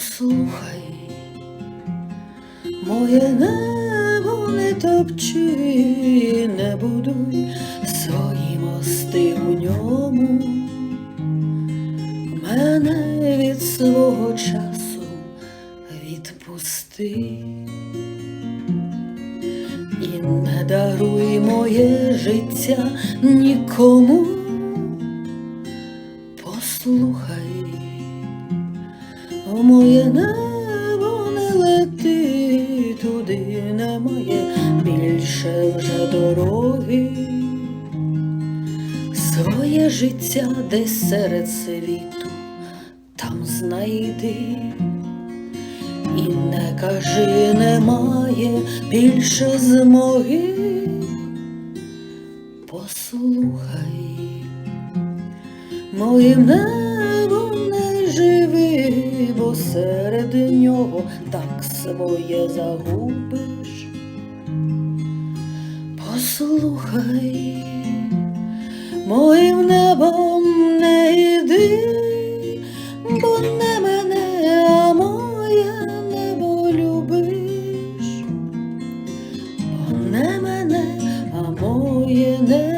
Послухай, моє небо не топчи, не будуй свої мости у ньому. Мене від свого часу відпусти і не даруй моє життя нікому. Послухай, о моє небо не лети туди, немає більше вже дороги. Своє життя десь серед світу там знайди. І не кажи, немає більше змоги. Послухай, моїм небом бо серед нього так своє загубиш. Послухай, моїм небом не йди, бо не мене, а моє небо любиш, бо не мене, а моє небо